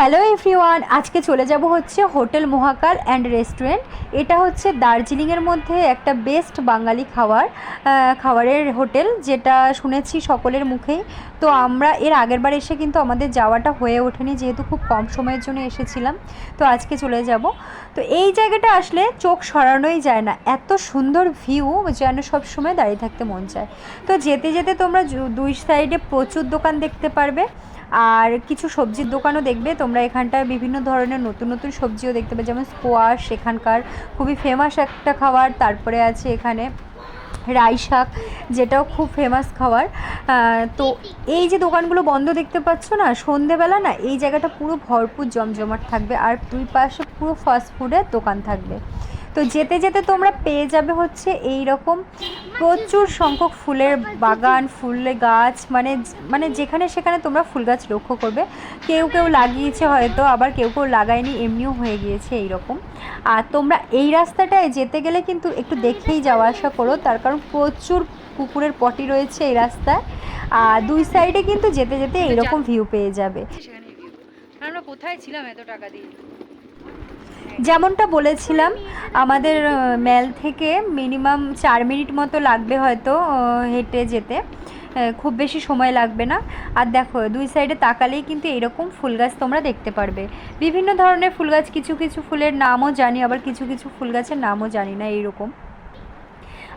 Hello everyone আজকে চলে যাব হচ্ছে হোটেল মহাকাল অ্যান্ড রেস্টুরেন্ট এটা হচ্ছে দার্জিলিংয়ের মধ্যে একটা বেস্ট বাঙালি খাবার খাবারের হোটেল, যেটা শুনেছি সকলের মুখেই। তো আমরা এর আগের বার এসে কিন্তু আমাদের যাওয়াটা হয়ে ওঠেনি, যেহেতু খুব কম সময়ের জন্য এসেছিলাম। তো আজকে চলে যাব। তো এই জায়গাটা আসলে চোখ সরানোই যায় না। এত সুন্দর ভিউ যেন সব সময় দাঁড়িয়ে থাকতে মন চায়। তো যেতে যেতে তোমরা দুই সাইডে প্রচুর দোকান দেখতে পারবে। আর কিছু সবজির দোকানও দেখবে। তোমরা এখানটায় বিভিন্ন ধরনের নতুন নতুন সবজিও দেখতে পাবে। যেমন স্কোয়াশ এখানকার খুবই ফেমাস একটা খাবার। তারপরে আছে এখানে রাই শাক যেটাও খুব ফেমাস খাবার। তো এই যে দোকানগুলো বন্ধ দেখতে পাচ্ছ না, সন্ধেবেলা না, এই জায়গাটা পুরো ভরপুর জমজমাট থাকবে। আর দুই পাশে পুরো ফাস্টফুডের দোকান থাকবে। তো যেতে যেতে তোমরা পেয়ে যাবে হচ্ছে এই রকম প্রচুর সংখ্যক ফুলের বাগান ফুলের গাছ মানে মানে যেখানে সেখানে তোমরা ফুল গাছ লক্ষ্য করবে। কেউ কেউ লাগিয়েছে হয়তো আবার কেউ কেউ লাগায়নি এমনিও হয়ে গিয়েছে এই রকম আর তোমরা এই রাস্তাটায় যেতে গেলে কিন্তু একটু দেখেই যাওয়া আসা করো তার কারণ প্রচুর কুকুরের পটি রয়েছে এই রাস্তায়। আর দুই সাইডে কিন্তু যেতে যেতে এইরকম ভিউ পেয়ে যাবে। আমরা কোথায় ছিলাম এত টাকা দিয়ে? যেমনটা বলেছিলাম, আমাদের মেল থেকে মিনিমাম চার মিনিট মতো লাগবে হয়তো হেঁটে যেতে। খুব বেশি সময় লাগবে না। আর দেখো, দুই সাইডে তাকালেই কিন্তু এরকম ফুল গাছ তোমরা দেখতে পারবে। বিভিন্ন ধরনের ফুল গাছ, কিছু কিছু ফুলের নামও জানি, আবার কিছু কিছু ফুল গাছের নামও জানি না এইরকম।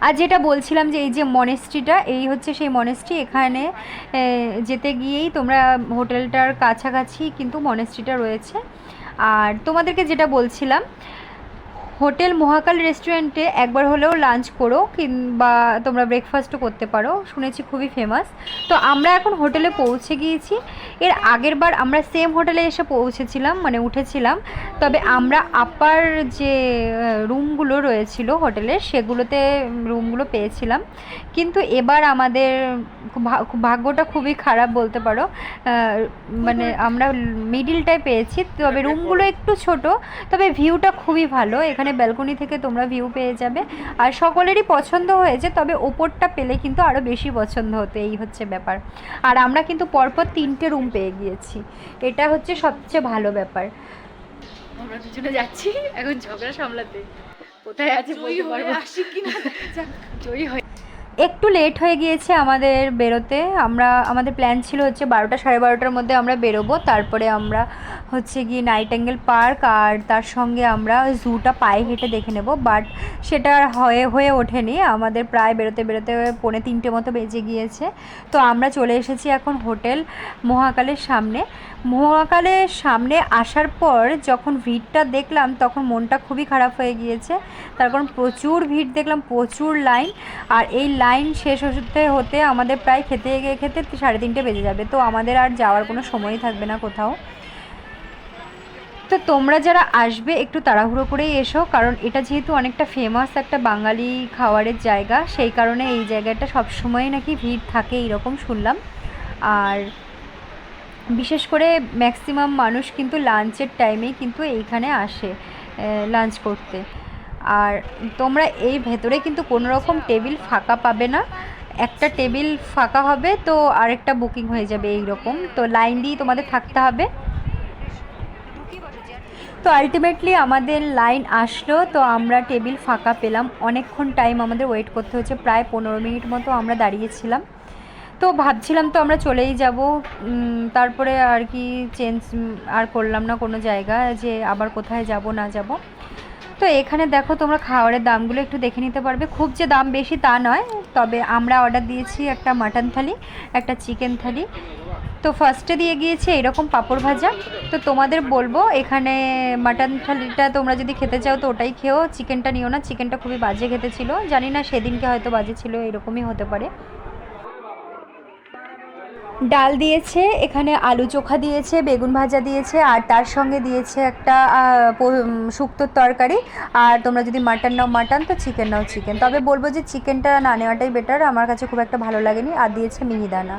আর যেটা বলছিলাম যে এই যে মনেস্ট্রিটা, এই হচ্ছে সেই মনেস্ট্রি। এখানে যেতে গিয়েই তোমরা হোটেলটার কাছাকাছি কিন্তু মনেস্ট্রিটা রয়েছে। আর তোমাদেরকে যেটা বলছিলাম হোটেল মহাকাল রেস্টুরেন্টে একবার হলেও লাঞ্চ করো কিংবা তোমরা ব্রেকফাস্টও করতে পারো। শুনেছি খুবই ফেমাস তো আমরা এখন হোটেলে পৌঁছে গিয়েছি। এর আগের বার আমরা সেম হোটেলে এসে পৌঁছেছিলাম মানে উঠেছিলাম। তবে আমরা আপার যে রুমগুলো রয়েছিল হোটেলের সেগুলোতে রুমগুলো পেয়েছিলাম। কিন্তু এবার আমাদের ভাগ্যটা খুবই খারাপ বলতে পারো। মানে আমরা মিডিলটায় পেয়েছি তবে রুমগুলো একটু ছোট তবে ভিউটা খুবই ভালো। এখানে ব্যালকনি থেকে তোমরা ভিউ পেয়ে যাবে। আর সকলেরই পছন্দ হয়েছে তবে ওপরটা পেলে কিন্তু আরও বেশি পছন্দ হতো এই হচ্ছে ব্যাপার। আর আমরা কিন্তু পরপর তিনটে রুম পেয়ে গিয়েছি। এটা হচ্ছে সবচেয়ে ভালো ব্যাপার। আমরা দুজনে যাচ্ছি এখন ঝগড়া সামলাতে। কোথায় আছে বলতে পারব জয়ী হয়ে একটু লেট হয়ে গিয়েছে আমাদের বেরোতে। আমরা, আমাদের প্ল্যান ছিল হচ্ছে বারোটা সাড়ে বারোটার মধ্যে আমরা বেরোবো। তারপরে আমরা হচ্ছে গিয়ে নাইট অ্যাঙ্গেল পার্ক আর তার সঙ্গে আমরা জুটা পায়ে হেঁটে দেখে নেব। বাট সেটা হয়ে হয়ে ওঠেনি। আমাদের প্রায় বেরোতে বেরোতে পৌনে তিনটে মতো বেজে গিয়েছে। তো আমরা চলে এসেছি এখন হোটেল মহাকালের সামনে। মহাকালের সামনে আসার পর যখন ভিড়টা দেখলাম, তখন মনটা খুবই খারাপ হয়ে গিয়েছে। তার কারণ প্রচুর ভিড় দেখলাম, প্রচুর লাইন। আর এই লাইন শেষ হতে হতে আমাদের প্রায় খেতে গিয়ে খেতে সাড়ে তিনটে বেজে যাবে, তো আমাদের আর যাওয়ার কোনো সময়ই থাকবে না কোথাও। তো তোমরা যারা আসবে, একটু তাড়াহুড়ো করেই এসো, কারণ এটা যেহেতু অনেকটা ফেমাস একটা বাঙালি খাবারের জায়গা, সেই কারণে এই জায়গাটা সবসময় নাকি ভিড় থাকে এইরকম শুনলাম। আর বিশেষ করে ম্যাক্সিমাম মানুষ কিন্তু লাঞ্চের টাইমেই কিন্তু এইখানে আসে লাঞ্চ করতে। আর তোমরা এই ভেতরে কিন্তু কোনো রকম টেবিল ফাঁকা পাবে না। একটা টেবিল ফাঁকা হবে তো আরেকটা বুকিং হয়ে যাবে এই রকম। তো লাইন দিয়ে তোমাদের থাকতে হবে। তো আলটিমেটলি আমাদের লাইন আসলো, তো আমরা টেবিল ফাঁকা পেলাম। অনেকক্ষণ টাইম আমাদের ওয়েট করতে হচ্ছে, প্রায় পনেরো মিনিট মতো আমরা দাঁড়িয়েছিলাম। তো ভাবছিলাম তো আমরা চলেই যাব। তারপরে আর কি চেঞ্জ আর করলাম না কোনো জায়গা যে আবার কোথায় যাব না যাব। তো এখানে দেখো তোমরা খাওয়ারের দামগুলো একটু দেখে নিতে পারবে। খুব যে দাম বেশি তা নয়, তবে আমরা অর্ডার দিয়েছি একটা মাটন থালি একটা চিকেন থালি তো ফার্স্টে দিয়ে গিয়েছে এরকম পাঁপড় ভাজা। তো তোমাদের বলব, এখানে মাটন থালিটা তোমরা যদি খেতে চাও তো ওটাই খেও চিকেনটা নিও না চিকেনটা খুবই বাজে খেতে ছিল। জানি না সেদিনকে হয়তো বাজে ছিল, এরকমই হতে পারে। ডাল দিয়েছে, এখানে আলু চোখা দিয়েছে, বেগুন ভাজা দিয়েছে, আর তার সঙ্গে দিয়েছে একটা শুক্তোর তরকারি। আর তোমরা যদি মাটন নাও মাটন, তো চিকেন নাও চিকেন। তবে বলব যে, চিকেনটা না নেওয়াটাই বেটার আমার কাছে খুব একটা ভালো লাগেনি। আর দিয়েছে মিহিদানা।